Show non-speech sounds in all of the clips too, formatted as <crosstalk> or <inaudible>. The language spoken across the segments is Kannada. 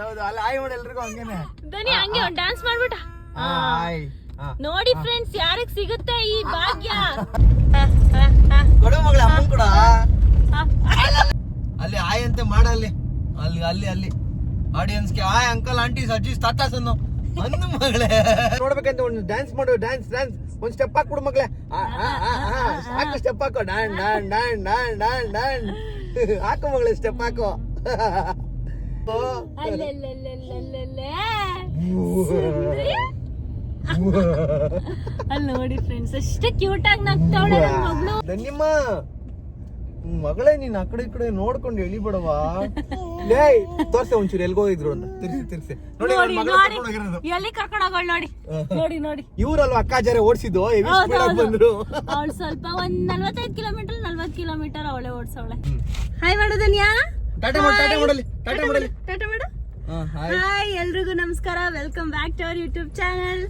ಹೌದೌದು ಅಲ್ಲಿ ಆಯ್ ಮಾಡಿ ಎಲ್ರಿಗೂ ಹಂಗೇನೆ. ಹಂಗೆ ಒಂದು ಡ್ಯಾನ್ಸ್ ಮಾಡ್ಬಿಟ್ಟ. ಹಾ, ಆಯ್ ಹಾ. ನೋಡಿ ಫ್ರೆಂಡ್ಸ್ ಯಾರಿಗ್ ಸಿಗುತ್ತೆ ಈ ಭಾಗ್ಯ? ಕೊಡು ಮಗಳ ಅಮ್ಮನ್ ಕೂಡ. ಅಲ್ಲಿ ಆಯ್ ಅಂತ ಮಾಡಲ್ಲಿ ಅಲ್ಲಿ. ಅಲ್ಲಿ ಅಲ್ಲಿ ಆಡಿಯನ್ಸ್ಗೆ ಆಯ್ ಅಂಕಲ್ ಆಂಟಿ ಅಜ್ಜೀಸ್ ತಾತಾಸ್ ಅನ್ನು ಅಂದು ಮಗಳೇ. ನೋಡ್ಬೇಕಂತ ಒಂದು ಡ್ಯಾನ್ಸ್ ಮಾಡು ಡ್ಯಾನ್ಸ್ ಡ್ಯಾನ್ಸ್ ಒಂದ್ ಸ್ಟೆಪ್ ಹಾಕ್ಬಿಡು ಮಗ್ಳೇ. ಆ, ಆ, ಆ, ಆ, ಸಾಕು ಸ್ಟೆಪ್ ಹಾಕು. ಡಾನ್ ಡಾನ್ ಡಾನ್ ಡಾನ್ ಡಾನ್ ಡಾನ್. ಹಾಕು ಮಗಳೇ ಸ್ಟೆಪ್ ಹಾಕೋ. <laughs> ಅಲ್ಲಿ ನೋಡಿ ಫ್ರೆಂಡ್ಸ್ ಎಷ್ಟು ಕ್ಯೂಟ್ ಆಗಿ ನಗ್ತಾವಳೆ ನನ್ ಮಗಳು. ಧನ್ಯಮ್ಮ ಮಗಳೇ ನೀನ್ ಆ ಕಡೆ ಈ ಕಡೆ ನೋಡ್ಕೊಂಡು ಎಳಿಬೇಡವಾ? <laughs> ಲೇ ತೋರ್ಸೆ ಒಂಚೂರು ಎಲ್ಗೋಗಿದ್ರು ಅಂತ. ತಿರ್ಸಿ ತಿರ್ಸಿ. ನೋಡಿ ನೋಡಿ ಮಗಳ ನೋಡಿ. ಎಲ್ಲಿ ಕರ್ಕೊಂಡು ಹೋಗೋಳು ನೋಡಿ. ನೋಡಿ ನೋಡಿ. ಇವ್ರಲ್ವ ಅಕ್ಕಾಜಾರೆ ಓಡಿಸಿದ್ದು? ಹೆವಿ ಸ್ಪೀಡ್ ಆಗಿ ಬಂದ್ರು. ಅವಳು ಸ್ವಲ್ಪ ಒಂದ್ ನಲ್ವತ್ತೈದು ಕಿಲೋಮೀಟರ್ ನಲ್ವತ್ ಕಿಲೋಮೀಟರ್ ಅವಳೆ ಓಡಿಸವಳೆ. ಹಾಯ್ ಮಾಡೋದನ್ಯಾ ಟಾಟಾ ಮಾಡು ಟಾಟಾ ಮಾಡಲಿ ಟಾಟಾ ಮಾಡಲಿ. ಟಾಟಾ ಮಾಡು. ಹಾಯ್ ಎಲ್ರಿಗೂ ನಮಸ್ಕಾರ. Welcome back to our YouTube channel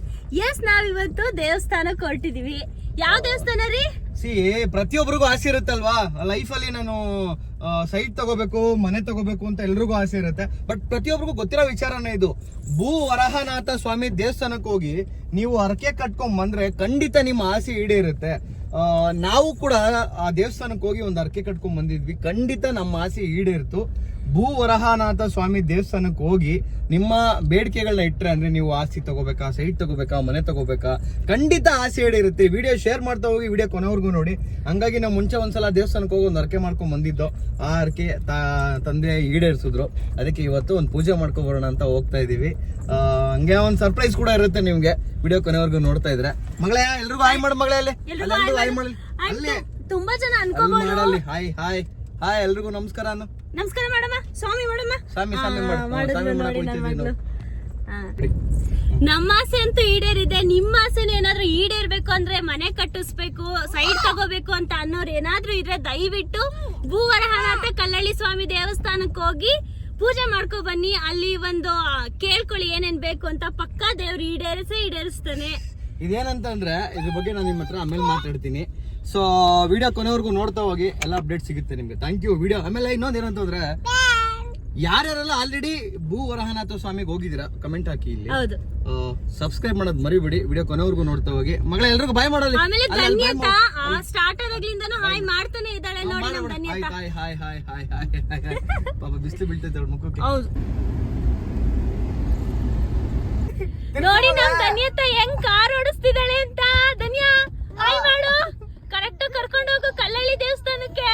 S ನಾವಿವತ್ತು ದೇವಸ್ಥಾನಕ್ಕೆ ಹೊರಟಿದೀವಿ. ಯಾವ ದೇವಸ್ಥಾನ ರೀ? ಸಿ ಪ್ರತಿಯೊಬ್ಬರಿಗೂ ಆಸೆ ಇರುತ್ತಲ್ವಾ? ಲೈಫ್ ಅಲ್ಲಿ ನಾನು ಸೈಟ್ ತಗೋಬೇಕು ಮನೆ ತಗೋಬೇಕು ಅಂತ ಎಲ್ರಿಗೂ ಆಸೆ ಇರುತ್ತೆ. ಬಟ್ ಪ್ರತಿಯೊಬ್ಬರಿಗೂ ಗೊತ್ತಿರೋ ವಿಚಾರನೇ ಇದು. ಭೂ ವರಹನಾಥ ಸ್ವಾಮಿ ದೇವಸ್ಥಾನಕ್ಕೆ ಹೋಗಿ ನೀವು ಹರಕೆ ಕಟ್ಕೊಂಡ್ ಬಂದ್ರೆ ಖಂಡಿತ ನಿಮ್ಮ ಆಸೆ ಈಡೇರುತ್ತೆ. ನಾವು ಕೂಡ ಆ ದೇವಸ್ಥಾನಕ್ಕೆ ಹೋಗಿ ಒಂದು ಅರ್ಕೆ ಕಟ್ಕೊಂಡ್ ಬಂದಿದ್ವಿ. ಖಂಡಿತ ನಮ್ಮ ಆಸೆ ಈಡೇರಿತು. ಭೂ ವರಹನಾಥ ಸ್ವಾಮಿ ದೇವಸ್ಥಾನಕ್ಕೆ ಹೋಗಿ ನಿಮ್ಮ ಬೇಡಿಕೆಗಳನ್ನ ಇಟ್ಟರೆ ಅಂದ್ರೆ ನೀವು ಆಸ್ತಿ ತಗೋಬೇಕಾ ಸೈಟ್ ತಗೋಬೇಕಾ ಮನೆ ತಗೋಬೇಕಾ? ಖಂಡಿತ ಆಸೆ ಇರುತ್ತೆ ವಿಡಿಯೋ ಶೇರ್ ಮಾಡ್ತಾ ಹೋಗಿ ವಿಡಿಯೋ ಕೊನೆವರೆಗೂ ನೋಡಿ. ಹಂಗಾಗಿ ನಾವು ಮುಂಚೆ ಒಂದ್ಸಲ ದೇವಸ್ಥಾನಕ್ಕೆ ಹೋಗಿ ಒಂದು ಅರ್ಕೆ ಮಾಡ್ಕೊಂಡ್ ಬಂದಿದ್ದೋ. ಆ ಅರ್ಕೆ ತಂದೆ ಈಡೇರಿಸಿದ್ರು. ಅದಕ್ಕೆ ಇವತ್ತು ಒಂದು ಪೂಜೆ ಮಾಡ್ಕೊಬರೋಣ ಅಂತ ಹೋಗ್ತಾ ಇದೀವಿ. ಆ, ಹಂಗೆ ಒಂದು ಸರ್ಪ್ರೈಸ್ ಕೂಡ ಇರುತ್ತೆ ನಿಮ್ಗೆ. ವಿಡಿಯೋ ಕೊನೆವರೆಗೂ ನೋಡ್ತಾ ಇದ್ರೆ. ಮಗಳೇ ಎಲ್ರಿಗೂ ಹಾಯ್ ಮಾಡು ಮಗಳೇ ಅಲ್ಲಿ. ಎಲ್ರಿಗೂ ಅಲ್ಲಿ ಎಲ್ರಿಗೂ hi ಹಾಯ್ ಮಾಡಲಿ ಅಲ್ಲಿ. ತುಂಬಾ ಜನ ಅನ್ಕೋಬಹುದು ಹಾಯ್ ಹಾಯ್ ಹಾಯ್ ಎಲ್ರಿಗೂ ನಮಸ್ಕಾರ ಅನ್ನು. ನಮಸ್ಕಾರ ಮಾಡಮ್ಮ. ಸ್ವಾಮಿ ಮಾಡಮ್ಮ. ಸ್ವಾಮಿ ಸ್ವಾಮಿ ಮಾಡು. ನಮ್ಮ ಆಸೆ ಅಂತೂ ಈಡೇರಿದೆ. ನಿಮ್ಮ ಆಸೆನ ಏನಾದ್ರು ಈಡೇರ್ಬೇಕು ಅಂದ್ರೆ ಮನೆ ಕಟ್ಟಿಸ್ಬೇಕು ಸೈಡ್ ತಗೋಬೇಕು ಅಂತ ಅನ್ನೋರು ಏನಾದ್ರೂ ಇದ್ರೆ ದಯವಿಟ್ಟು ಭೂವರಹನಾಥ ಕಲ್ಲಳ್ಳಿ ಸ್ವಾಮಿ ದೇವಸ್ಥಾನಕ್ಕೆ ಹೋಗಿ ಪೂಜೆ ಮಾಡ್ಕೊ ಬನ್ನಿ. ಅಲ್ಲಿ ಒಂದು ಕೇಳ್ಕೊಳ್ಳಿ ಏನೇನ್ ಬೇಕು ಅಂತ ಪಕ್ಕಾ ದೇವ್ರು ಈಡೇರಿಸೇ ಈಡೇರಿಸ್ತಾನೆ. ಇದೇನಂತಂದ್ರೆ ಇದ್ರ ಬಗ್ಗೆ ನಾನು ನಿಮ್ಮ ಹತ್ರ ಆಮೇಲೆ ಮಾತಾಡ್ತೀನಿ. ಸೊ ವಿಡಿಯೋ ಕೊನೆವರೆಗೂ ನೋಡ್ತಾ ಹೋಗಿ, ಎಲ್ಲ ಅಪ್ಡೇಟ್ ಸಿಗುತ್ತೆ ನಿಮ್ಗೆ. ಥ್ಯಾಂಕ್ ಯು ವಿಡಿಯೋ ಆಮೇಲೆ ಇನ್ನೊಂದು ಏನಂತಂದ್ರೆ ಯಾರ್ಯಾರಲ್ಲ ಆಲ್ರೆಡಿ ಭೂ ವರಹನಾಥ ಸ್ವಾಮಿಗೆ ಹೋಗಿದ್ದೀರಾ? ಕಮೆಂಟ್ ಹಾಕಿ ಇಲ್ಲಿ. ಸಬ್ಸ್ಕ್ರೈಬ್ ಮಾಡೋದ್ ಮರಿಬೇಡಿ. ವಿಡಿಯೋ ಕೊನೆವರೆಗೂ ನೋಡ್ತಾ ಹೋಗಿ. ಮಗಳ ಎಲ್ರಿಗೂ ಬಾಯ್ ಮಾಡಲ್ಲ ಆಮೇಲೆ ಸ್ಟಾರ್ಟರ್ ಹಾಯ್ ಮಾಡ್ತಾನೆ ಇದ್ದಾಳೆ ನೋಡಿ ಪಾಪ ಬೀಳ್ತೈತೆ ಮುಖಕ್ಕೆ. ನೋಡಿ ನಮ್ ಧನ್ಯತಾ ಹೆಂಗ್ ಕಾರ್ ಓಡಿಸ್ತಿದ್ದಾಳೆ ಅಂತ. ಧನ್ಯ ಹಾಯ್ ಮಾಡು. ಕರೆಕ್ಟ್ ಕರ್ಕೊಂಡು ಹೋಗು ಕಲ್ಲಳ್ಳಿ ದೇವಸ್ಥಾನಕ್ಕೆ.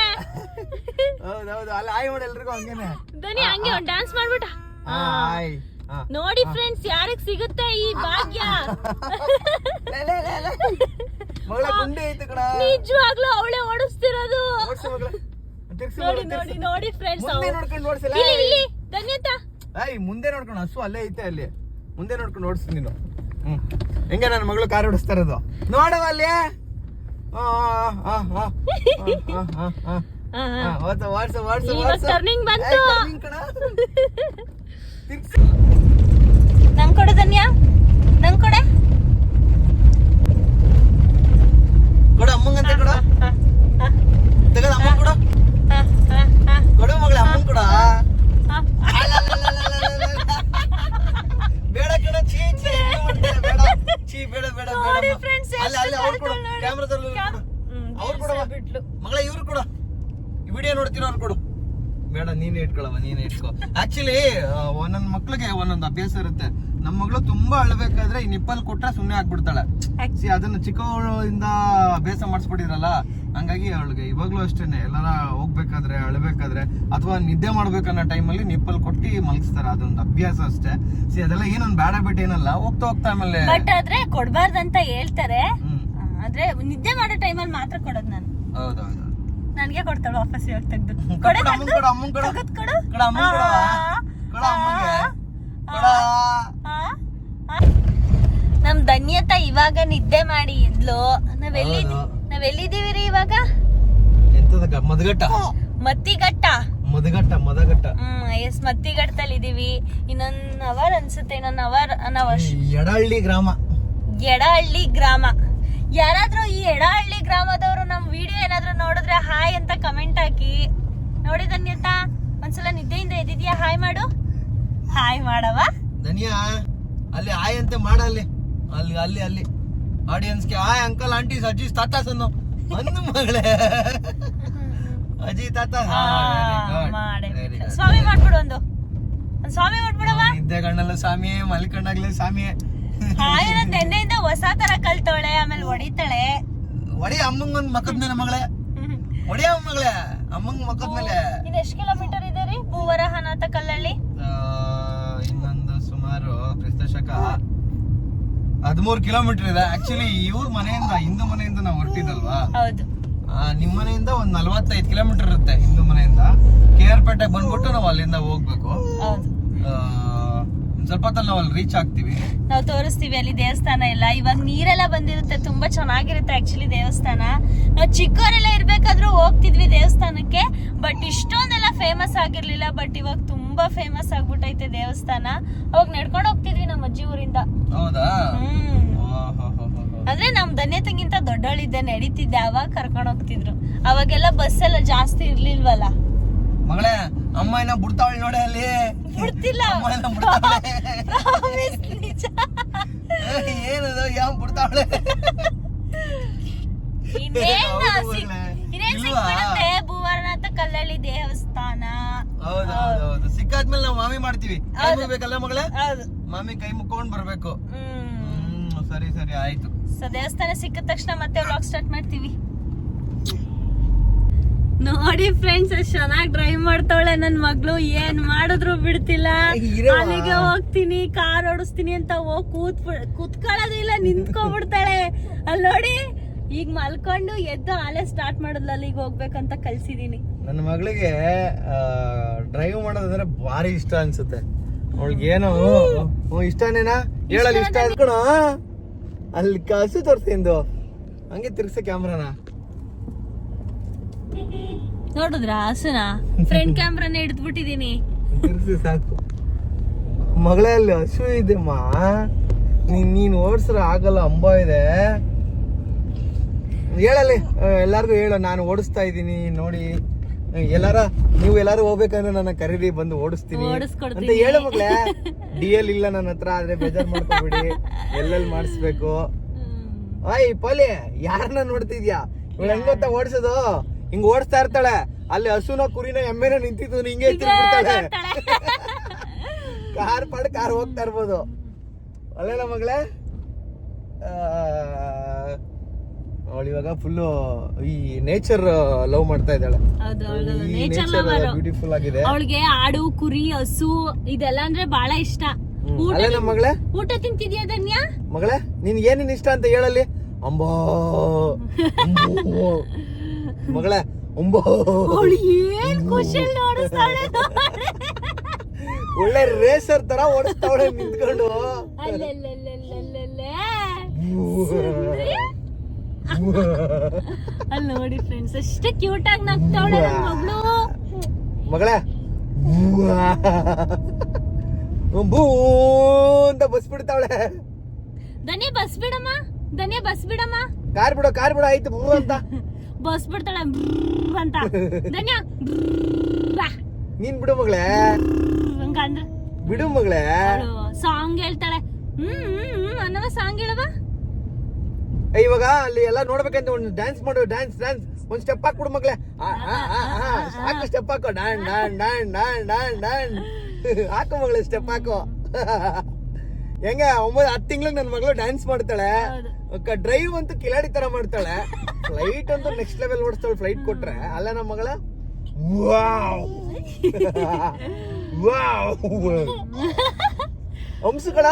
ಹೌದೌದು ಅಲ್ಲಿ ಹಾಯ್ ಮಾಡಿ ಎಲ್ರಿಗೂ ಹಂಗೇನೆ. ಧನಿ ಹಂಗೆ ಒಂದ್ ಡ್ಯಾನ್ಸ್ ಮಾಡ್ಬಿಟ್ಟ. ಹಾಯ್. ನೋಡಿ ಫ್ರೆಂಡ್ಸ್ ಯಾರಿಗ್ ಸಿಗುತ್ತೆ ಈ ಭಾಗ್ಯ. <laughs> ಮಗಳ ಗುಂಡಿ ಐತೆ ಕಣ. ನಿಜವಾಗ್ಲೂ ಅವಳೆ ಓಡಿಸ್ತಿರೋದು. ಓಡ್ಸು ಮಗಳ. ನೋಡಿ ನೋಡಿ ನೋಡಿ ಫ್ರೆಂಡ್ಸ್ ಮುಂದೆ ನೋಡ್ಕೊಂಡು ಓಡ್ಸಲ್ಲ ಇಲ್ಲಿ ಇಲ್ಲಿ ಧನ್ಯತ. ಏಯ್ ಮುಂದೆ ನೋಡ್ಕೊಂಡು ಹಸು ಅಲ್ಲೇ ಐತೆ ಅಲ್ಲಿ. ಮುಂದೆ ನೋಡ್ಕೊಂಡು ಓಡಿಸ್ ನೀನು. ಹ್ಮ್. ಹೆಂಗೆ ನನ್ನ ಮಗಳು ಕಾರ್ ಓಡಿಸ್ತಾ ಇರೋದು? ನೋಡವ ಅಲ್ಲಿ. ಆ, ಆ, ಆ, ಆ, ಆ, ಟರ್ನಿಂಗ್ ಬಂತು. ನಂಗ್ ಕೊಡು ಧನ್ಯ. ನಂಗ್ ಕೊಡೆ. ಕೊಡು ಅಮ್ಮಂಗಂತ ಕೊಡು. ತೆಗೆದ ಅಮ್ಮ ಕೊಡು. ಮಗಳ ಅಮ್ಮ ಕೊಡು. ಬೇಡ ಕಣ ಚೀ ಚೀ ಬೇಡ ಬೇಡ ಬೇಡ ಅಲ್ಲ ಅಲ್ಲ ಅವ್ರು ಕೊಡು. ಕ್ಯಾಮ್ರಾದಲ್ಲಿ ಅವ್ರು ಕೊಡು ಮಗಳ ಇವ್ರು ಕೊಡು. ವಿಡಿಯೋ ನೋಡ್ತಿರೋ ಅನ್ಕೊಡು. ಕೊಡು ಬೇಡ ನೀನೇ ಇಟ್ಕೊಳವ ನೀನೇ ಇಟ್ಕೋ. ಆಕ್ಚುಲಿ ಒಂದೊಂದ್ ಮಕ್ಳಿಗೆ ಒಂದೊಂದು ಅಭ್ಯಾಸ ಇರುತ್ತೆ. ನಮ್ಮ ಮಗಳು ತುಂಬಾ ಅಳ್ಬೇಕಾದ್ರೆ ಈ ನಿಪ್ಪಲ್ ಕೊಟ್ರೆ ಸುಮ್ಮನೆ ಆಗ್ಬಿಡ್ತಾಳೆ. ಸಿ ಅದನ್ನ ಚಿಕ್ಕವಳಿಂದ ಅಭ್ಯಾಸ ಮಾಡಿಸ್ಬಿಟ್ಟಿರಲ್ಲ ಹಂಗಾಗಿ ಅವಳಿಗೆ ಇವಾಗ್ಲೂ ಅಷ್ಟೇನೆ. ಎಲ್ಲಾರ ಹೋಗ್ಬೇಕಾದ್ರೆ ಅಳ್ಬೇಕಾದ್ರೆ ಅಥವಾ ನಿದ್ದೆ ಮಾಡ್ಬೇಕನ್ನೋ ಟೈಮಲ್ಲಿ ನಿಪ್ಪಲ್ ಕೊಟ್ಟಿ ಮಲಗಿಸ್ತಾರೆ. ಅದೊಂದು ಅಭ್ಯಾಸ ಅಷ್ಟೇ. ಸಿ ಅದೆಲ್ಲ ಏನೊಂದು ಬ್ಯಾಡ ಬಿಟ್ಟು ಏನಲ್ಲ ಹೋಗ್ತಾ ಹೋಗ್ತಾ ಆಮೇಲೆ ಬಟ್ ಆದ್ರೆ ಕೊಡ್ಬಾರ್ದಂತ ಹೇಳ್ತಾರೆ. ಆದ್ರೆ ನಿದ್ದೆ ಮಾಡೋ ಟೈಮಲ್ಲಿ ಮಾತ್ರ ಕೊಡೋದು ನಾನು. ಹೌದೌದು. ನನ್ಗೆ ಕೊಡ್ತಾಳೆ ವಾಪಸ್ ಇವಾಗ ತೆಗ್ದು. ಕೊಡು. ತೆಗ್ದು. ಕೊಡು? ನಮ್ ಧನ್ಯತ ಇವಾಗ ನಿದ್ದೆ ಮಾಡಿ ಇದ್ಲು. ನಾವೆಲ್ಲಿ. ನಾವೆಲ್ಲಿದ್ದೀವಿ ರೀ ಇವಾಗ? ಮದ್ಗಟ್ಟ ಮತ್ತಿಗಟ್ಟ ಮದಗಟ್ಟ ಮದಗಟ್ಟ ಹ್ಮ್ ಎಸ್ ಮತ್ತಿಗಟ್ಟದಲ್ಲಿ ಇದೀವಿ. ಇನ್ನೊಂದ್ ಅವರ್ ಅನ್ಸುತ್ತೆ ಇನ್ನೊಂದ್ ಅವರ್ ಅವರ್. ಎಡಹಳ್ಳಿ ಗ್ರಾಮ. ಎಡಹಳ್ಳಿ ಗ್ರಾಮ. ಯಾರಾದ್ರೂ ಈ ಎಡಹಳ್ಳಿ ಗ್ರಾಮದವರು ವಿಡಿಯೋ ಏನಾದ್ರೂ ನೋಡಿದ್ರೆ ಹಾಯ್ ಅಂತ ಕಮೆಂಟ್ ಹಾಕಿ. ನೋಡಿ ಧನ್ಯತಾ ಒಂದ್ಸಲ ನಿದ್ದೆಯಿಂದ ಎದ್ದಿದ್ಯಾ? ಹಾಯ್ ಮಾಡು. ಹಾಯ್ ಮಾಡವ ಧನಿಯಾ ಅಲ್ಲಿ ಹಾಯ್ ಅಂತ ಮಾಡಲ್ಲಿ ಅಲ್ಲಿ. ಅಲ್ಲಿ ಅಲ್ಲಿ ಆಡಿಯನ್ಸ್ಗೆ ಹಾಯ್ ಅಂಕಲ್ ಆಂಟಿ ಅಜ್ಜಿ ತಾತ ಸನ್ನು ಒಂದು ಮಗಳೇ. ಅಜ್ಜಿ ತಾತ. ಸ್ವಾಮಿ ಮಾಡ್ಬಿಡು ಒಂದು. ಒಂದ್ ಸ್ವಾಮಿ ಮಾಡ್ಬಿಡವ ನಿದ್ದೆ ಕಣ್ಣಲ್ಲ ಸ್ವಾಮಿ ಮಲ್ಕಣ್ಣಾಗ್ಲಿ ಸ್ವಾಮಿ. ಹಾಯ್ ನೆನ್ನೆಯಿಂದ ಹೊಸ ತರ ಕಲ್ತವಳೆ ಆಮೇಲೆ ಹೊಡಿತಾಳೆ. ಒಡಿ ಅಮ್ಮಂಗ್ ಒಂದ್ ಮಕ್ಕದ ಮೇಲೆ ಮಗಳೇ. ಒಡೆಯ ಅಮ್ಮಗಳೇ ಅಮ್ಮಂಗ್ ಮಕ್ಕದ ಮೇಲೆ. ಇದು ಎಷ್ಟ್ ಕಿಲೋಮೀಟರ್ ಇದೆ ರೀ ಭೂವರಹನಾಥ ಕಲ್ಲಳ್ಳಿ? ಆ, ಇನ್ನೊಂದು ಸುಮಾರು ಕ್ರಿಸ್ತಶಕ ಹದಿಮೂರು ಕಿಲೋಮೀಟರ್ ಇದೆ. ಆಕ್ಚುಲಿ ಇವ್ರ ಮನೆಯಿಂದ ಹಿಂದೂ ಮನೆಯಿಂದ ನಾವು ಹೊರಟಿದಲ್ವಾ ಹೌದು. ಆ, ನಿಮ್ ಮನೆಯಿಂದ ಒಂದ್ ನಲ್ವತ್ತೈದು ಕಿಲೋಮೀಟರ್ ಇರುತ್ತೆ ಹಿಂದೂ ಮನೆಯಿಂದ. ಕೆ ಆರ್ ಪೇಟೆಗೆ ಬಂದ್ಬಿಟ್ಟು ನಾವು ಅಲ್ಲಿಂದ ಹೋಗ್ಬೇಕು. ಸ್ವಲ್ಪ ನಾವು ರೀಚ್ ಆಗ್ತೀವಿ. ನಾವು ತೋರಿಸ್ತೀವಿ ಅಲ್ಲಿ ದೇವಸ್ಥಾನ ಎಲ್ಲ. ಇವಾಗ ನೀರೆಲ್ಲ ಬಂದಿರುತ್ತೆ ತುಂಬಾ ಚೆನ್ನಾಗಿರುತ್ತೆ ಆಕ್ಚುಲಿ ದೇವಸ್ಥಾನ. ನಾವು ಚಿಕ್ಕವರೆಲ್ಲ ಇರ್ಬೇಕಾದ್ರೂ ಹೋಗ್ತಿದ್ವಿ ದೇವಸ್ಥಾನಕ್ಕೆ ಬಟ್ ಇಷ್ಟೊಂದೆಲ್ಲ ಫೇಮಸ್ ಆಗಿರ್ಲಿಲ್ಲ ಬಟ್ ಇವಾಗ ತುಂಬಾ ಫೇಮಸ್ ಆಗ್ಬಿಟ್ಟೈತೆ ದೇವಸ್ಥಾನ. ಅವಾಗ ನಡ್ಕೊಂಡು ಹೋಗ್ತಿದ್ವಿ ನಮ್ಮ ಅಜ್ಜಿ ಊರಿಂದ. ಹೌದಾ. ಅಂದ್ರೆ ನಮ್ ಧನ್ಯತೆಗಿಂತ ದೊಡ್ಡವಳಿದ್ದೆ ನಡೀತಿದ್ದೆ ಅವಾಗ ಕರ್ಕೊಂಡು ಹೋಗ್ತಿದ್ರು. ಅವಾಗೆಲ್ಲ ಬಸ್ ಎಲ್ಲ ಜಾಸ್ತಿ ಇರ್ಲಿಲ್ವಲ್ಲ? ಮಗಳೇ ಅಮ್ಮ ಏನ ಬಿಡ್ತಾವಳಿ ನೋಡಿ ಅಲ್ಲಿ. ಬಿಡ್ತಿಲ್ಲ. ಅಮ್ಮ ಏನ ಬಿಡ್ತಾವಳೆ. Promise, ನಿಜ. ಏನದು? ಯಾವ ಬಿಡ್ತಾವಳೆ? ಮಗಳೇ. ಕಲ್ಲಳ್ಳಿ ದೇವಸ್ಥಾನ. ಹೌದೌದು ಹೌದು. ಹೌದು ಸಿಕ್ಕಾದ್ಮೇಲೆ ನಾವು ಮಾಮಿ ಮಾಡ್ತೀವಿ. ಕೈ. ಮುಗ್ಬೇಕಲ್ಲ ಮಗಳೇ? ಮಾಮಿ ಕೈ ಮುಕ್ಕೊಂಡ್ ಬರ್ಬೇಕು. ಸರಿ ಸರಿ ಆಯ್ತು. ಸೊ ದೇವಸ್ಥಾನ ಸಿಕ್ಕಿದ ತಕ್ಷಣ ಮತ್ತೆ ವ್ಲಾಗ್ ಸ್ಟಾರ್ಟ್ ಮಾಡ್ತೀವಿ. ನೋಡಿ ಫ್ರೆಂಡ್ಸ್ ಎಷ್ಟು ಚೆನ್ನಾಗಿ ಡ್ರೈವ್ ಮಾಡ್ತಾವಳೆ ನನ್ ಮಗಳು. ಏನ್ ಮಾಡಿದ್ರು ಬಿಡ್ತಿಲ್ಲ. ಅಲ್ಲಿಗೆ ಹೋಗ್ತೀನಿ ಕಾರ್ ಓಡಿಸ್ತೀನಿ ಅಂತ ಹೋಗ್ ಕೂತ್ ಕೂತ್ಕೊಳ್ಳೋದಿಲ್ಲ ನಿಂತ್ಕೊಂಡ್ಬಿಡ್ತಾಳೆ. ಅಲ್ಲಿ ನೋಡಿ ಈಗ ಮಲ್ಕೊಂಡು ಎದ್ದು ಆಲೆ ಸ್ಟಾರ್ಟ್ ಮಾಡಿದ್ಲ ಅಲ್ಲಿಗೆ ಹೋಗ್ಬೇಕಂತ ಕಲ್ಸಿದೀನಿ. ನನ್ನ ಮಗಳಿಗೆ ಡ್ರೈವ್ ಮಾಡೋದಂದ್ರೆ ಭಾರಿ ಇಷ್ಟ ಅನ್ಸುತ್ತೆ. ಅವಳಿಗೆ ಏನೋ ಇಷ್ಟನೇನಾ? ಹೇಳಲ್ಲ ಇಷ್ಟ ಅನ್ಕೊಣ ಅಲ್ಲಿ ಕಸು ತೋರಿಸ್ತಿಂದು ಹಂಗೆ ತಿರ್ಸ ಕ್ಯಾಮ್ರಾನ. ನೋಡಿದ್ರ ಹಸುನ? ಫ್ರಂಟ್ ಕ್ಯಾಮ್ರಾನೇ ಹಿಡಿದ್ಬಿಟ್ಟಿದೀನಿ. ಸಾಕು. ಮಗಳೇ ಅಲ್ಲಿ ಹಸು ಇದೆಮ್ಮ ನೀನ್ ನೀನ್ ಓಡಿಸ್ರ ಆಗಲ್ಲ ಅಂಬ ಇದೆ. ಹೇಳಲ್ಲಿ ಎಲ್ಲಾರ್ಗು ಹೇಳು ನಾನು ಓಡಿಸ್ತಾ ಇದ್ದೀನಿ ನೋಡಿ. ಎಲ್ಲಾರ ನೀವು ಎಲ್ಲಾರು ಹೋಗ್ಬೇಕಂದ್ರೆ ನನ್ನ ಕರೀರಿ ಬಂದು ಓಡಿಸ್ತೀನಿ. ಅಂತ ಹೇಳು ಮಗಳೇ. ಡಿ ಎಲ್ ಇಲ್ಲ ನನ್ನ ಹತ್ರ ಆದ್ರೆ ಬೇಜಾರ್ ಮಾಡ್ಕೊಬಿಡಿ. ಎಲ್ಲೆಲ್ಲಿ ಮಾಡಿಸ್ಬೇಕು? ಆಯ್ ಪೋಲಿ ಯಾರನ್ನ ನೋಡ್ತಿದ್ಯಾ? ಇವಳು ಹೆಂಗ್ ಗೊತ್ತಾ ಓಡಿಸೋದು? ಹಿಂಗ್ ಓಡಿಸ್ತಾ ಇರ್ತಾಳೆ. ಅಲ್ಲಿ ಹಸುನ ಕುರಿನ ಎಮ್ಮೆನ ನಿಂತಿದ್ದು ಹಿಂಗೆ ತಿರ್ಗ್ಬಿಡ್ತಾಳೆ ಕಾರ್ ಪಾಡ್ ಕಾರ್ ಹೋಗ್ತಾ ಇರ್ಬೋದು. ಅಲ್ಲೇನ ಮಗಳೇ? ಅವಳು ಇವಾಗ ಫುಲ್ಲು ಈ ನೇಚರ್ ಲವ್ ಮಾಡ್ತಾ ಇದ್ದಾಳೆ. ಬ್ಯೂಟಿಫುಲ್ ಆಗಿದೆ. ಅವಳಿಗೆ ಆಡು ಕುರಿ ಹಸು ಇದೆಲ್ಲ ಅಂದ್ರೆ ಬಹಳ ಇಷ್ಟ. ಮಗಳೇ? ಊಟ ತಿಂತಿದ್ಯಾ ಧನ್ಯ? ಮಗಳೇ ನಿನ್ ಏನೇನ್ ಇಷ್ಟ ಅಂತ ಹೇಳಲ್ಲಿ? ಅಂಬೋ. ಮಗಳೇ ಅವಳು ಏನ್ ಖುಷಿ ನೋಡಿಸ್ತಾಳೆ ಒಳ್ಳೆ ರೇಸರ್ ತರ ಓಡಿಸ್ತಾವಳೆ ನಿಂತ್ಕೊಂಡು? ಅಲ್ಲಿ <laughs> ನೋಡಿ ಫ್ರೆಂಡ್ಸ್ ಅಷ್ಟೇ ಕ್ಯೂಟ್ ಆಗಿ ನಗ್ತಾವಳೆ ಮಗಳು. ಮಗಳ ಬೂ ಅಂತ ಬಸ್ ಬಿಡ್ತಾವಳೆ ಬಸ್ಬಿಡಮ್ಮ ಬಸ್ ಬಿಡಮ್ಮ. ಧನ್ಯ ಬಸ್ ಬಿಡಮ್ಮ. ಕಾರ್ ಬಿಡೋ ಕಾರ್ ಬಿಡೋ ಆಯ್ತು ಬೂ ಅಂತ. ಬಸ್ ಬಿಡ್ತಾಳೆ ಬ್ರರ್ ಅಂತ. ಧನ್ಯ. ಬ್ರರ್ ನೀನ್ ಬಿಡು ಮಗಳೇ. ಹಂಗ ಅಂದ್ರೆ. ಬಿಡು ಮಗಳೇ. ಅವಳು ಸಾಂಗ್ ಹೇಳ್ತಾಳೆ. ಹ್ಮ್ ಹ್ಮ್ ಹ್ಮ್ ಅನ್ನವ ಸಾಂಗ್ ಹೇಳವ ಏ, ಇವಾಗ ಅಲ್ಲಿ ಎಲ್ಲ ನೋಡ್ಬೇಕಂತ ಒಂದು ಡ್ಯಾನ್ಸ್ ಮಾಡು ಡ್ಯಾನ್ಸ್ ಡ್ಯಾನ್ಸ್ ಒಂದ್ ಸ್ಟೆಪ್ ಹಾಕ್ಬಿಡು ಮಗಳೇ. ಆ, ಆ, ಆ, ಆ, ಹಾಕು ಸ್ಟೆಪ್ ಹಾಕು. ಡಾನ್ ಡಾನ್ ಡಾನ್ ಡಾನ್ ಡಾನ್ ಡಾನ್. ಹಾಕು ಮಗಳೇ ಸ್ಟೆಪ್ ಹಾಕು. ಹೆಂಗೆ ಒಂಬತ್ತು ಹತ್ತು ತಿಂಗಳಿಗೆ ನನ್ನ ಮಗಳು ಡ್ಯಾನ್ಸ್ ಮಾಡ್ತಾಳೆ. ಹೌದು. ಡ್ರೈವ್ ಅಂತೂ ಕಿಲಾಡಿ ತರ ಮಾಡ್ತಾಳೆ. ಫ್ಲೈಟ್ ಅಂತ ನೆಕ್ಸ್ಟ್ ಲೆವೆಲ್ ಓಡಿಸ್ತಾಳೆ ಫ್ಲೈಟ್ ಕೊಟ್ರೆ. ಅಲ್ಲ ನಮ್ಮ ಮಗಳ? ವಾವ್ ವಾವ್ ಹಂಸಗಳ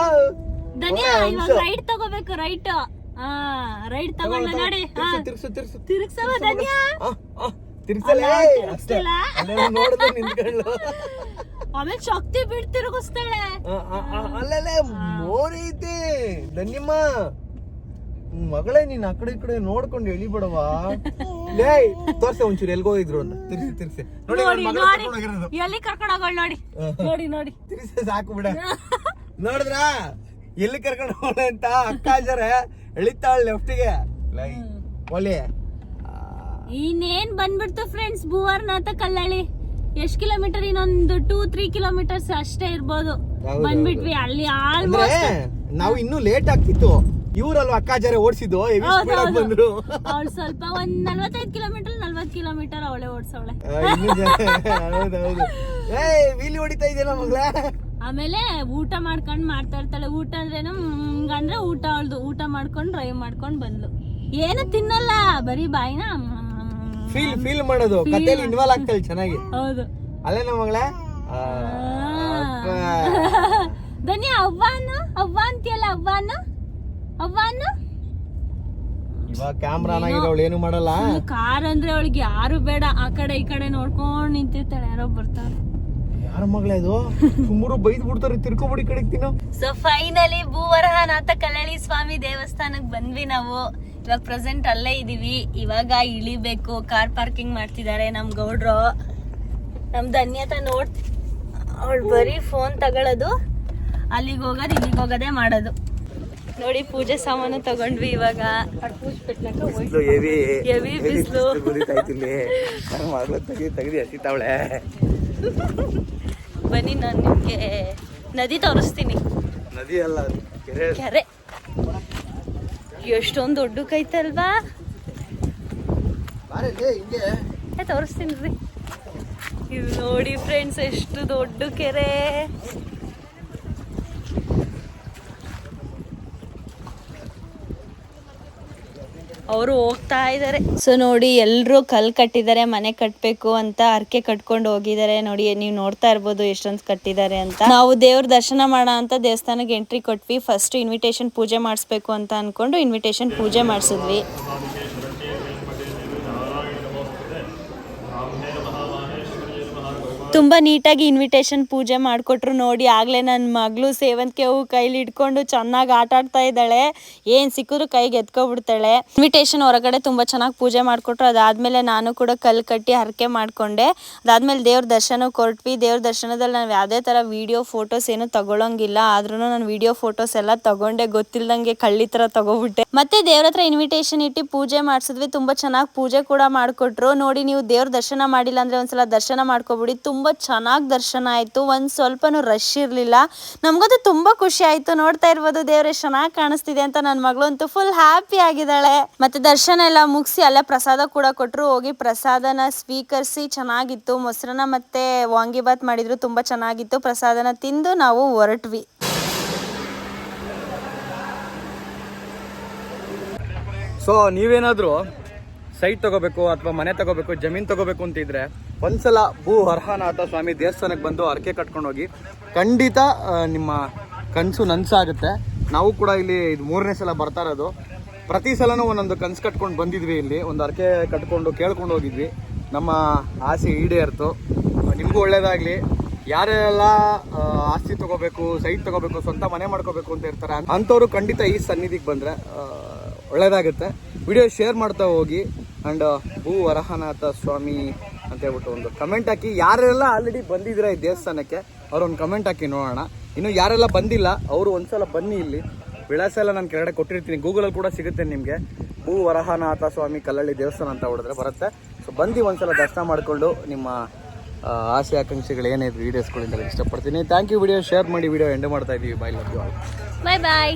ಧನ್ಯ ಇವಾಗ ರೈಟ್ ತಗೋಬೇಕು ರೈಟ್ ಆ ರೈಟ್ ತಗೊಂಡ ನೋಡಿ. ತಿರ್ಸು ತಿರ್ಸು ತಿರುಗ್ಸವ ಧನ್ಯ. ಅಲ್ಲ, ಅಷ್ಟೇ. ನೋಡಿದ್ರೆ ನಿಂತ್ಕೊಳ್ಳು. ಆಮೇಲೆ ಶಕ್ತಿ ಬಿಡ್ ತಿರುಗಿಸ್ತಾಳೆ ಆ, ಆ, ಆ, ಅಲ್ಲಲ್ಲೇ ಧನ್ಯಮ್ಮ. ಮಗಳೇ ನೀನ್ ಆ ಕಡೆ ಈ ಕಡೆ ನೋಡ್ಕೊಂಡು ಎಳಿಬಿಡವಾ ಲೇ ತೋರ್ಸೆ ಒಂಚೂರು ಎಲ್ಗೋ ಹೋಗಿದ್ರು ಅಂತ. ತಿರ್ಸಿ ತಿರ್ಸಿ. ನೋಡಿ ನೋಡಿ ಮಗಳ ನೋಡಿ. ಕರ್ಕೊಂಡ್ ಹೋಗಿರೋದು. ಎಲ್ಲಿ ಕರ್ಕೊಂಡು ಹೋಗೋಳು ನೋಡಿ ನೋಡಿ ನೋಡಿ. ತಿರ್ಸಿ ಸಾಕು ಬಿಡ. ನೋಡಿದ್ರ? ಎಲ್ಲಿ ಕರ್ಕೊಂಡು ಹೋಗೋಣ ಅಂತ ಅಕ್ಕ ಜರ ಎಳಿತಾಳ ಲೆಫ್ಟಿಗೆ. ಲೈ ಒಲೆ. ಇನ್ನೇನ್ ಬಂದ್ಬಿಡ್ತು ಫ್ರೆಂಡ್ಸ್ ಭುವರ್ನಾಥ ಕಲ್ಲಳ್ಳಿ. ಎಷ್ಟ್ ಕಿಲೋಮೀಟರ್ ಇನ್ನೊಂದು ಟೂ ತ್ರೀ ಕಿಲೋಮೀಟರ್ಸ್ ಅಷ್ಟೇ ಇರ್ಬೋದು. ಬಂದ್ಬಿಟ್ವಿ ಅಲ್ಲಿ ಆಲ್ಮೋಸ್ಟ್ ನಾವು ಇನ್ನೂ ಲೇಟ್ ಆಗ್ತಿತ್ತು. ಇವ್ರಲ್ವಾ ಅಕ್ಕಾಜಾರೆ ಓಡಿಸಿದ್ದು? ಬಂದ್ರು. ಅವಳು ಸ್ವಲ್ಪ ಒಂದ್ ನಲ್ವತ್ತೈದು ಕಿಲೋಮೀಟರ್ ನಲ್ವತ್ ಕಿಲೋಮೀಟರ್ ಅವಳೆ ಓಡಿಸವಳೆ. ಹೌದೌದು ಏ ವೀಲಿ ಹೊಡಿತಾ ಇದೆಯಲ್ಲ ಮಗಳ? ಆಮೇಲೆ ಊಟ ಮಾಡ್ಕೊಂಡ್ ಮಾಡ್ತಾ ಇರ್ತಾಳೆ. ಊಟ ಅಂದ್ರೆ ಅಂದ್ರೆ ಊಟ ಅವಳ್ದು. ಊಟ ಮಾಡ್ಕೊಂಡು ಡ್ರೈವ್ ಮಾಡ್ಕೊಂಡ್ ಬಂದ್ಲು. ಏನು ತಿನ್ನಲ್ಲ ಬರೀ ಬಾಯಿನ ಫೀಲ್ ಫೀಲ್ ಮಾಡೋದು. ಕಥೆಲಿ ಇನ್ವಾಲ್ವ್ ಆಗ್ತಾಳೆ ಚೆನ್ನಾಗಿ. ಹೌದು. ಅಲ್ಲೇನ ಮಗಳ? ಆ, <laughs> ಅವ್ವಾನು? ಅವ್ವ ಅಂತೀಯಲ್ಲ ಅವ್ವ ಅನ್ನು? ಇವಾಗ ಕ್ಯಾಮ್ರಾ ಏನು ಮಾಡಲ್ಲ. ಕಾರ್ ಅಂದ್ರೆ ಅವಳಿಗೆ ಯಾರು ಬೇಡ. ಆ ಕಡೆ ಈ ಕಡೆ ನೋಡ್ಕೊಂಡ್ ನಿಂತಿರ್ತಾಳೆ. ಯಾರೋ ಬರ್ತಾರೆ. ಯಾರ ಮಗಳೇ ಅದು ಸುಮ್ಮರು ಬೈದ್ ಬಿಡ್ತಾರೆ ತಿರ್ಕೊಬಿಡಿ ಕಡೆ ತಿನ್ನು. ಸೊ ಫೈನಲಿ ಭೂವರಹನಾಥ ಕಲ್ಲಳಿ ಸ್ವಾಮಿ ದೇವಸ್ಥಾನಕ್ ಬಂದ್ವಿ ನಾವು. ಇವಾಗ ಪ್ರೆಸೆಂಟ್ ಅಲ್ಲೇ ಇದೀವಿ. ಇವಾಗ ಇಳಿಬೇಕು. ಕಾರ್ ಪಾರ್ಕಿಂಗ್ ಮಾಡ್ತಿದ್ದಾರೆ ನಮ್ ಗೌಡ್ರು. ನಮ್ ಧನ್ಯತ ನೋಡ್ ಅವಳು ಬರೀ ಫೋನ್ ತಗೊಳ್ಳೋದು ಅಲ್ಲಿಗೆ ಹೋಗೋದು ಇಲ್ಲಿಗೆ ಹೋಗೋದೇ ಮಾಡೋದು. ನೋಡಿ ಪೂಜೆ ಸಾಮಾನು ತಗೊಂಡ್ವಿ ಇವಾಗ. ಹೆವಿ ಹೆವಿ ಬಿಸಿಲು. ಮಗಳು ತೆಗಿ ತೆಗ್ದು ಎಸಿತಾವಳೆ ಬನ್ನಿ ನಾನು ನಿಮ್ಗೆ ನದಿ ತೋರಿಸ್ತೀನಿ. ನದಿ ಅಲ್ಲ ಕೆರೆ. ಕೆರೆ. ಎಷ್ಟೊಂದು ದೊಡ್ಡ ಕೈತಲ್ವಾ ತೋರಿಸ್ತೀನಿ ರೀ. ಇದು ನೋಡಿ ಫ್ರೆಂಡ್ಸ್ ಎಷ್ಟು ದೊಡ್ಡ ಕೆರೆ. ಅವರು ಹೋಗ್ತಾ ಇದ್ದಾರೆ. ಸೊ ನೋಡಿ ಎಲ್ಲರೂ ಕಲ್ ಕಟ್ಟಿದ್ದಾರೆ, ಮನೆ ಕಟ್ಟಬೇಕು ಅಂತ ಅರ್ಕೆ ಕಟ್ಕೊಂಡು ಹೋಗಿದ್ದಾರೆ. ನೋಡಿ, ನೀವು ನೋಡ್ತಾ ಇರ್ಬೋದು ಎಷ್ಟೊಂದು ಕಟ್ಟಿದ್ದಾರೆ ಅಂತ. ನಾವು ದೇವ್ರ ದರ್ಶನ ಮಾಡೋ ಅಂತ ದೇವಸ್ಥಾನಕ್ಕೆ ಎಂಟ್ರಿ ಕೊಟ್ವಿ. ಫಸ್ಟ್ ಇನ್ವಿಟೇಷನ್ ಪೂಜೆ ಮಾಡಿಸ್ಬೇಕು ಅಂತ ಅನ್ಕೊಂಡು ಇನ್ವಿಟೇಷನ್ ಪೂಜೆ ಮಾಡಿಸಿದ್ವಿ. ತುಂಬ ನೀಟಾಗಿ ಇನ್ವಿಟೇಷನ್ ಪೂಜೆ ಮಾಡಿಕೊಟ್ರು ನೋಡಿ. ಆಗಲೇ ನನ್ನ ಮಗಳು ಸೇವಂತಿಗೆ ಹೂವು ಕೈಲಿ ಇಟ್ಕೊಂಡು ಚೆನ್ನಾಗಿ ಆಟ ಆಡ್ತಾ ಇದ್ದಾಳೆ. ಏನು ಸಿಕ್ಕಿದ್ರು ಕೈಗೆ ಎತ್ಕೊಬಿಡ್ತಾಳೆ. ಇನ್ವಿಟೇಷನ್ ಹೊರಗಡೆ ತುಂಬ ಚೆನ್ನಾಗಿ ಪೂಜೆ ಮಾಡಿಕೊಟ್ರು. ಅದಾದ್ಮೇಲೆ ನಾನು ಕೂಡ ಕಲ್ಲು ಕಟ್ಟಿ ಹರಕೆ ಮಾಡಿಕೊಂಡೆ. ಅದಾದಮೇಲೆ ದೇವ್ರ ದರ್ಶನ ಕೊಟ್ವಿ. ದೇವ್ರ ದರ್ಶನದಲ್ಲಿ ನಾವು ಯಾವುದೇ ಥರ ವಿಡಿಯೋ ಫೋಟೋಸ್ ಏನು ತಗೊಳಂಗಿಲ್ಲ. ಆದ್ರೂ ನಾನು ವಿಡಿಯೋ ಫೋಟೋಸ್ ಎಲ್ಲ ತಗೊಂಡೆ. ಗೊತ್ತಿಲ್ದಂಗೆ ಕಳ್ಳಿ ಥರ ತಗೋಬಿಟ್ಟೆ. ಮತ್ತೆ ದೇವ್ರ ಹತ್ರ ಇನ್ವಿಟೇಷನ್ ಇಟ್ಟು ಪೂಜೆ ಮಾಡಿಸಿದ್ವಿ. ತುಂಬ ಚೆನ್ನಾಗಿ ಪೂಜೆ ಕೂಡ ಮಾಡಿಕೊಟ್ರು. ನೋಡಿ ನೀವು ದೇವ್ರ ದರ್ಶನ ಮಾಡಿಲ್ಲ ಅಂದರೆ ಒಂದ್ಸಲ ದರ್ಶನ ಮಾಡ್ಕೊಬಿಡಿ. ತುಂಬ ಚೆನ್ನಾಗಿ ದರ್ಶನ ಆಯಿತು. ಒಂದು ಸ್ವಲ್ಪನೂ ರಶ್ ಇರಲಿಲ್ಲ. ನಮಗಂತೂ ತುಂಬ ಖುಷಿ ಆಯಿತು. ನೋಡ್ತಾ ಇರ್ಬೋದು ದೇವ್ರೆ, ಚೆನ್ನಾಗಿ ಕಾಣಿಸ್ತಿದೆ ಅಂತ ನನ್ನ ಮಗಳು ಅಂತೂ ಫುಲ್ ಹ್ಯಾಪಿ ಆಗಿದ್ದಾಳೆ. ಮತ್ತೆ ದರ್ಶನ ಎಲ್ಲ ಮುಗಿಸಿ ಅಲ್ಲೇ ಪ್ರಸಾದ ಕೂಡ ಕೊಟ್ಟರು ಹೋಗಿ ಪ್ರಸಾದನ ಸ್ವೀಕರಿಸಿ ಚೆನ್ನಾಗಿತ್ತು. ಮೊಸರನ್ನ ಮತ್ತೆ ವಾಂಗಿಬಾತ್ ಮಾಡಿದ್ರು. ತುಂಬ ಚೆನ್ನಾಗಿತ್ತು. ಪ್ರಸಾದನ ತಿಂದು ನಾವು ಹೊರಟ್ವಿ. ಸೊ ನೀವೇನಾದರೂ ಸೈಟ್ ತಗೋಬೇಕು ಅಥವಾ ಮನೆ ತಗೋಬೇಕು, ಜಮೀನ್ ತಗೋಬೇಕು ಅಂತಿದ್ರೆ ಒಂದ್ಸಲ ಭೂ ಅರ್ಹನಾಥ ಸ್ವಾಮಿ ದೇವಸ್ಥಾನಕ್ಕೆ ಬಂದು ಹರಕೆ ಕಟ್ಕೊಂಡು ಹೋಗಿ ಖಂಡಿತ ನಿಮ್ಮ ಕನಸು ನನ್ಸಾಗುತ್ತೆ. ನಾವು ಕೂಡ ಇಲ್ಲಿ ಇದು ಮೂರನೇ ಸಲ ಬರ್ತಾ ಇರೋದು. ಪ್ರತಿ ಸಲನೂ ಒಂದೊಂದು ಕನ್ಸು ಕಟ್ಕೊಂಡು ಬಂದಿದ್ವಿ ಇಲ್ಲಿ. ಒಂದು ಹರಕೆ ಕಟ್ಕೊಂಡು ಕೇಳ್ಕೊಂಡು ಹೋಗಿದ್ವಿ. ನಮ್ಮ ಆಸೆ ಈಡೇರ್ತು. ನಿಮಗೂ ಒಳ್ಳೇದಾಗಲಿ. ಯಾರೆಲ್ಲ ಆಸ್ತಿ ತಗೋಬೇಕು ಸೈಟ್ ತಗೋಬೇಕು, ಸ್ವಂತ ಮನೆ ಮಾಡ್ಕೋಬೇಕು ಅಂತ ಇರ್ತಾರೆ, ಅಂಥವ್ರು ಖಂಡಿತ ಈ ಸನ್ನಿಧಿಗೆ ಬಂದರೆ ಒಳ್ಳೇದಾಗುತ್ತೆ. ವಿಡಿಯೋ ಶೇರ್ ಮಾಡ್ತಾ ಹೋಗಿ. ಆ್ಯಂಡ್ ಭೂ ವರಹನಾಥ ಸ್ವಾಮಿ ಅಂತ ಹೇಳ್ಬಿಟ್ಟು ಒಂದು ಕಮೆಂಟ್ ಹಾಕಿ. ಯಾರೆಲ್ಲ ಆಲ್ರೆಡಿ ಬಂದಿದ್ದೀರಾ ಈ ದೇವಸ್ಥಾನಕ್ಕೆ ಅವ್ರು ಒಂದು ಕಮೆಂಟ್ ಹಾಕಿ ನೋಡೋಣ. ಇನ್ನು ಯಾರೆಲ್ಲ ಬಂದಿಲ್ಲ, ಅವರು ಒಂದ್ಸಲ ಬನ್ನಿ ಇಲ್ಲಿ. ವಿಳಾಸ ಎಲ್ಲ ನಾನು ಕೆಳಗಡೆ ಕೊಟ್ಟಿರ್ತೀನಿ. ಗೂಗಲಲ್ಲಿ ಕೂಡ ಸಿಗುತ್ತೆ ನಿಮಗೆ. ಭೂ ವರಹನಾಥ ಸ್ವಾಮಿ ಕಲ್ಲಳ್ಳಿ ದೇವಸ್ಥಾನ ಅಂತ ಹೊಡೆದ್ರೆ ಬರುತ್ತೆ. ಸೊ ಬಂದು ಒಂದ್ಸಲ ದರ್ಶನ ಮಾಡಿಕೊಂಡು ನಿಮ್ಮ ಆಸೆ, ಆಕಾಂಕ್ಷೆಗಳು ಏನಿದೆ ವೀಡಿಯೋಸ್ಗಳಿಂದ ಇಷ್ಟಪಡ್ತೀನಿ. ಥ್ಯಾಂಕ್ ಯು ವಿಡಿಯೋ ಶೇರ್ ಮಾಡಿ ವಿಡಿಯೋ ಎಂಡ್ ಮಾಡ್ತಾ ಇದ್ದೀವಿ ಬಾಯ್ ಬಾಯ್ ಬಾಯ್